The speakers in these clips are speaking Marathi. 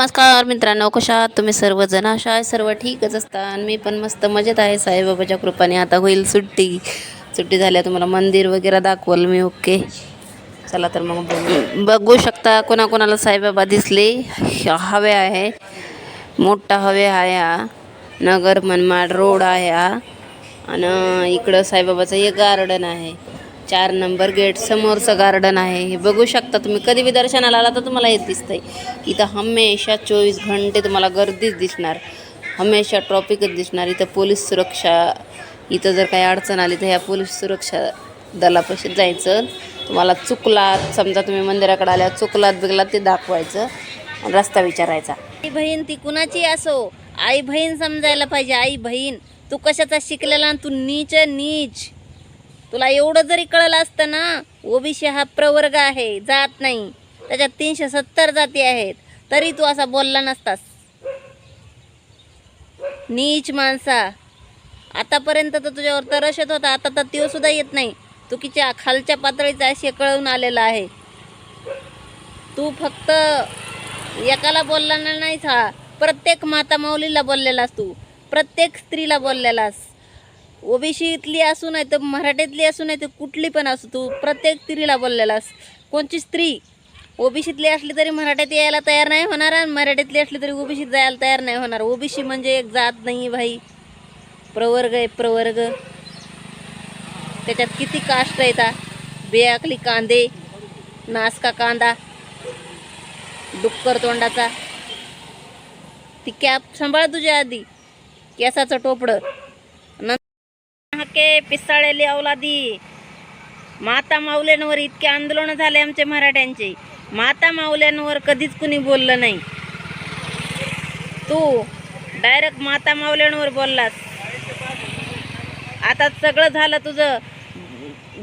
नमस्कार मित्रांनो कशा आहात तुम्ही सर्वजण? अशा आहे सर्व ठीकच असता आणि मी पण मस्त मजेत आहे. साईबाबाच्या कृपाने आता होईल सुट्टी. सुट्टी झाल्या तुम्हाला मंदिर वगैरे दाखवलं मी ओके. चला तर मग बघू. शकता कोणाकोणाला साईबाबा दिसले. हवे आहे. मोठा हवे आहे हा. नगर मनमाड रोड आहे हा. आणि इकडं साईबाबाचं एक गार्डन आहे. चार नंबर गेट समोरचं गार्डन आहे. हे बघू शकता तुम्ही. कधी बी दर्शनाला आला तर तुम्हाला हेच दिसतंय. इथं हमेशा चोवीस घंटे तुम्हाला गर्दीच दिसणार. हमेशा ट्रॉफिकच दिसणार. इथं पोलीस सुरक्षा इथं जर काही अडचण आली तर ह्या पोलीस सुरक्षा दलापाशी जायचं. तुम्हाला चुकलात समजा तुम्ही मंदिराकडे आल्या चुकलात बिकलात ते दाखवायचं रस्ता विचारायचा. आई बहीण ती कुणाची असो? आई बहीण समजायला पाहिजे. आई बहीण तू कशाचा शिकलेला आणि तू नीच नीच. तुला एवढं जरी कळलं असतं ना ओबीसी हा प्रवर्ग आहे जात नाही. त्याच्यात तीनशे सत्तर जाती आहेत. तरी तू असा बोलला नसतास. नीच माणसा. आतापर्यंत तर तुझ्यावर तरस येत होता आता तर तो सुद्धा येत नाही. चुकीच्या खालच्या पातळीचा असे कळून आलेला आहे. तू फक्त एकाला बोलला ना नाहीस हा. प्रत्येक माता माऊलीला बोललेलास तू. प्रत्येक स्त्रीला बोललेलास. ओबीसीतली असू नाही तर मराठीतली असू नाही तर कुठली पण असू तू प्रत्येक स्त्रीला बोललेलास कोणची स्त्री ओबीसीतली असली तरी मराठीत यायला तयार नाही होणार आणि मराठीतली असली तरी ओबीसीत जायला तयार नाही होणार. ओबीसी म्हणजे एक जात नाही भाई. प्रवर्ग आहे प्रवर्ग. त्याच्यात किती कास्ट आहेत हा? बेअकली कांदे नासका कांदा डुक्कर तोंडाचा. ती कॅप सांभाळ तुझ्या आधी. केसाचं टोपडं. पिसाळलेली अवलादी माता माऊल्यांवर इतके आंदोलन झाले आमचे मराठ्यांचे. माता माऊल्यांवर कधीच कुणी बोललं नाही. तू डायरेक्ट माता माऊल्यांवर बोललास. आता सगळं झालं तुझं.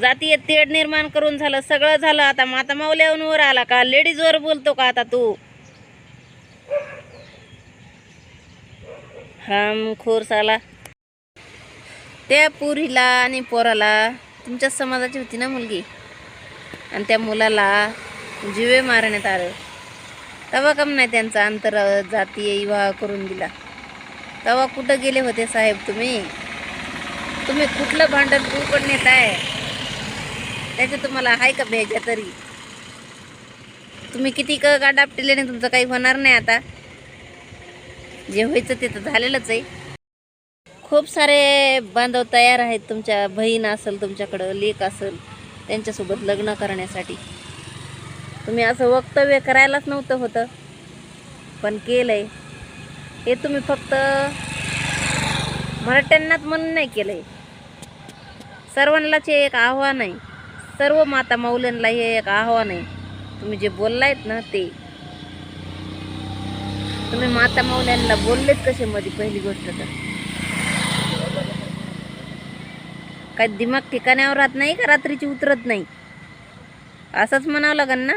जातीय तेढ निर्माण करून झालं सगळं झालं. आता माता माऊल्यांवर आला का? लेडीजवर बोलतो का आता तू? खोर साला. त्या पुरीला आणि पोराला तुमच्या समाजाची होती ना मुलगी? आणि त्या मुलाला जिवे मारण्यात आलं. तवा कम नाही त्यांचा आंतर जातीय विवाह करून दिला. तवा कुठं गेले होते साहेब तुम्ही? तुम्ही कुठलं भांडण कुकड नेत आहे? त्याचं तुम्हाला आहे का भेजा तरी? तुम्ही किती क गाडापटिल्याने तुमचं काही होणार नाही आता. जे व्हायचं ते तर झालेलंच आहे. खूप सारे बांधव तयार आहेत. तुमच्या बहीण असेल तुमच्याकडं लेक असेल त्यांच्यासोबत लग्न करण्यासाठी. तुम्ही असं वक्तव्य करायलाच नव्हतं होतं पण केलं आहे हे तुम्ही फक्त मराठ्यांनाच म्हणून नाही केलं आहे सर्वांनाच हे एक आव्हान आहे. सर्व माता माऊल्यांना हे एक आव्हान आहे. तुम्ही जे बोललायत ना ते. तुम्ही माता माऊल्यांना बोललेच कसे मध्ये पहिली गोष्ट तर? काय दिमाग ठिकाण्यावर राहत नाही का? रात्रीची उतरत नाही. असंच म्हणावं लागेल ना?